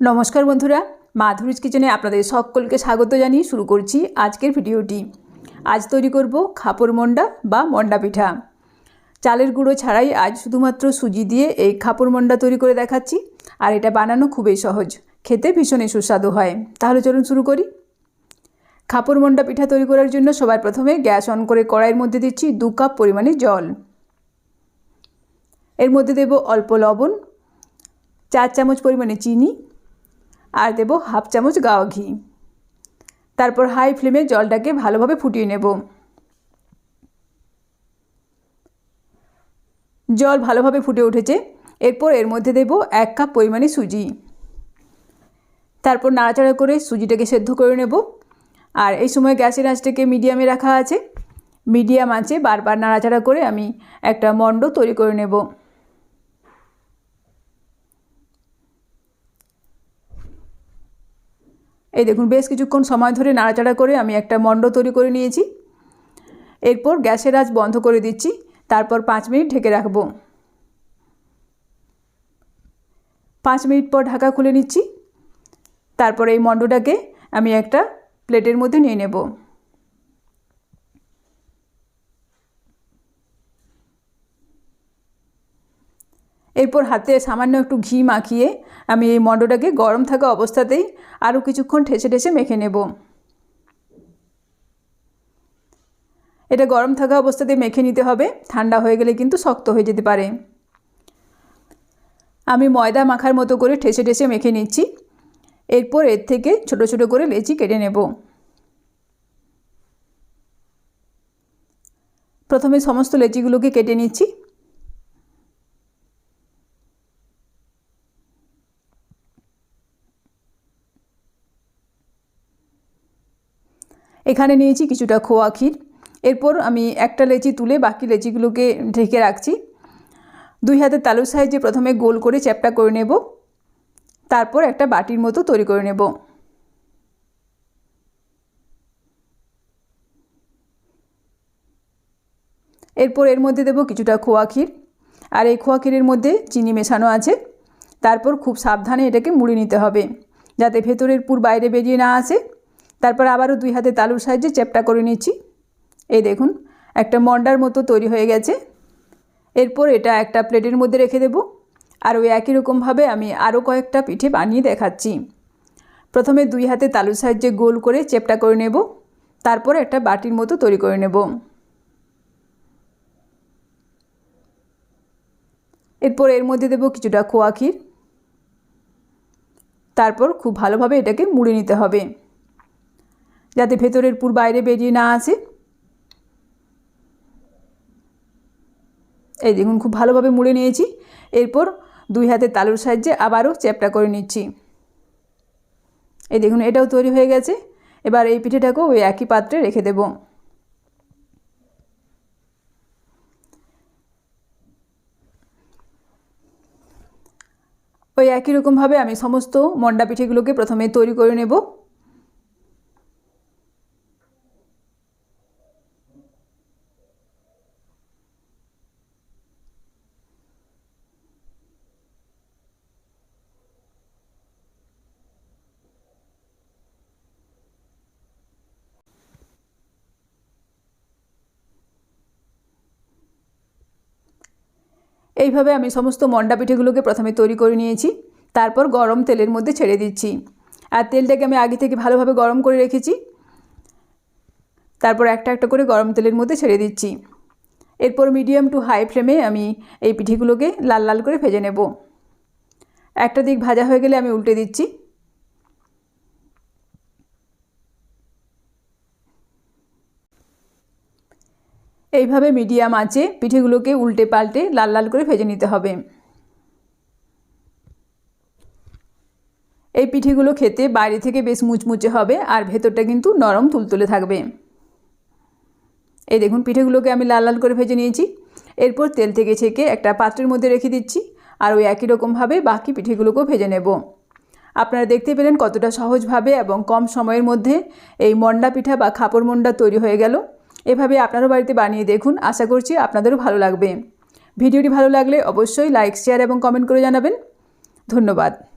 নমস্কার বন্ধুরা, মাধুরীজ কিচেনে আপনাদের সকলকে স্বাগত জানিয়ে শুরু করছি আজকের ভিডিওটি। আজ তৈরি করব খাপড় মন্ডা বা মন্ডা পিঠা। চালের গুঁড়ো ছাড়াই আজ শুধুমাত্র সুজি দিয়ে এই খাপড় মন্ডা তৈরি করে দেখাচ্ছি, আর এটা বানানো খুবই সহজ, খেতে ভীষণই সুস্বাদু হয়। তাহলে চলুন শুরু করি। খাপড় মন্ডা পিঠা তৈরি করার জন্য সবার প্রথমে গ্যাস অন করে কড়াইয়ের মধ্যে দিচ্ছি দু কাপ পরিমাণে জল। এর মধ্যে দেব অল্প লবণ, চার চামচ পরিমাণে চিনি আর দেব হাফ চামচ গাওয়া ঘি। তারপর হাই ফ্লেমে জলটাকে ভালোভাবে ফুটিয়ে নেব। জল ভালোভাবে ফুটে উঠেছে। এরপর এর মধ্যে দেব এক কাপ পরিমাণে সুজি। তারপর নাড়াচাড়া করে সুজিটাকে সেদ্ধ করে নেব। আর এই সময় গ্যাসের আঁচটাকে মিডিয়ামে রাখা আছে। মিডিয়াম আঁচে বারবার নাড়াচাড়া করে আমি একটা মণ্ড তৈরি করে নেব। এই দেখুন, বেশ কিছুক্ষণ সময় ধরে নাড়াচাড়া করে আমি একটা মণ্ড তৈরি করে নিয়েছি। এরপর গ্যাসের আজ বন্ধ করে দিচ্ছি। তারপর পাঁচ মিনিট ঢেকে রাখব। পাঁচ মিনিট পর ঢাকা খুলে নিচ্ছি। তারপর এই মণ্ডটাকে আমি একটা প্লেটের মধ্যে নিয়ে নেব। এরপর হাতে সামান্য একটু ঘি মাখিয়ে আমি এই মণ্ডটাকে গরম থাকা অবস্থাতেই আরও কিছুক্ষণ ঠেসে ঠেসে মেখে নেব। এটা গরম থাকা অবস্থাতে মেখে নিতে হবে। ঠান্ডা হয়ে গেলে কিন্তু শক্ত হয়ে যেতে পারে। আমি ময়দা মাখার মতো করে ঠেসে ঠেসে মেখে নিচ্ছি। এরপর এর থেকে ছোট ছোট করে লেচি কেটে নেব। প্রথমে সমস্ত লেচিগুলোকে কেটে নিচ্ছি। এখানে নিয়েছি কিছুটা খোয়া ক্ষীর। এরপর আমি একটা লেচি তুলে বাকি লেচিগুলোকে ঢেকে রাখছি। দুই হাতের তালুর সাইজে প্রথমে গোল করে চ্যাপটা করে নেব। তারপর একটা বাটির মতো তৈরি করে নেব। এরপর এর মধ্যে দেব কিছুটা খোয়া ক্ষীর। আর এই খোয়া ক্ষীরের মধ্যে চিনি মেশানো আছে। তারপর খুব সাবধানে এটাকে মুড়ে নিতে হবে, যাতে ভেতরের পুর বাইরে বেরিয়ে না আসে। তারপর আবারও দুই হাতে তালুর সাহায্যে চ্যাপটা করে নিচ্ছি। এই দেখুন, একটা মন্ডার মতো তৈরি হয়ে গেছে। এরপর এটা একটা প্লেটের মধ্যে রেখে দেব আর ওই একই রকমভাবে আমি আরও কয়েকটা পিঠে বানিয়ে দেখাচ্ছি। প্রথমে দুই হাতে তালুর সাহায্যে গোল করে চেপটা করে নেব, তারপর একটা বাটির মতো তৈরি করে নেব। এরপর এর মধ্যে দেব কিছুটা খোয়া ক্ষীর। তারপর খুব ভালোভাবে এটাকে মুড়ে নিতে হবে। যাতে ভেতরের পুর বাইরে বেরিয়ে না আসে। এই দেখুন, খুব ভালোভাবে মুড়ে নিয়েছি। এরপর দুই হাতে তালুর সাহায্যে আবারও চ্যাপটা করে নিচ্ছি। এই দেখুন, এটাও তৈরি হয়ে গেছে। এবার এই পিঠেটাকেও ওই একই পাত্রে রেখে দেব। ওই একই রকমভাবে আমি সমস্ত মন্ডা পিঠেগুলোকে প্রথমে তৈরি করে নেব। এইভাবে আমি সমস্ত মন্ডা পিঠেগুলোকে প্রথমে তৈরি করে নিয়েছি, তারপর গরম তেলের মধ্যে ছেড়ে দিচ্ছি। আর তেলটাকে আমি আগে থেকে ভালোভাবে গরম করে রেখেছি। তারপর একটা একটা করে গরম তেলের মধ্যে ছেড়ে দিচ্ছি। এরপর মিডিয়াম টু হাই ফ্লেমে আমি এই পিঠেগুলোকে লাল লাল করে ভেজে নেব। একটা দিক ভাজা হয়ে গেলে আমি উল্টে দিচ্ছি। এইভাবে মিডিয়াম আঁচে পিঠেগুলোকে উল্টে পাল্টে লাল লাল করে ভেজে নিতে হবে। এই পিঠেগুলো খেতে বাইরে থেকে বেশ মুচমুচে হবে আর ভেতরটা কিন্তু নরম তুলতুলে থাকবে। এই দেখুন, পিঠেগুলোকে আমি লাল লাল করে ভেজে নিয়েছি। এরপর তেল থেকে ছেঁকে একটা পাত্রের মধ্যে রেখে দিচ্ছি আর ওই একই রকমভাবে বাকি পিঠেগুলোকেও ভেজে নেব। আপনারা দেখতে পেলেন কতটা সহজভাবে এবং কম সময়ের মধ্যে এই মন্ডা পিঠা বা খাপড় মন্ডা তৈরি হয়ে গেল। এভাবে আপনারও বাড়িতে বানিয়ে দেখুন। আশা করছি আপনাদেরও ভালো লাগবে। ভিডিওটি ভালো লাগলে অবশ্যই লাইক শেয়ার এবং কমেন্ট করে জানাবেন। ধন্যবাদ।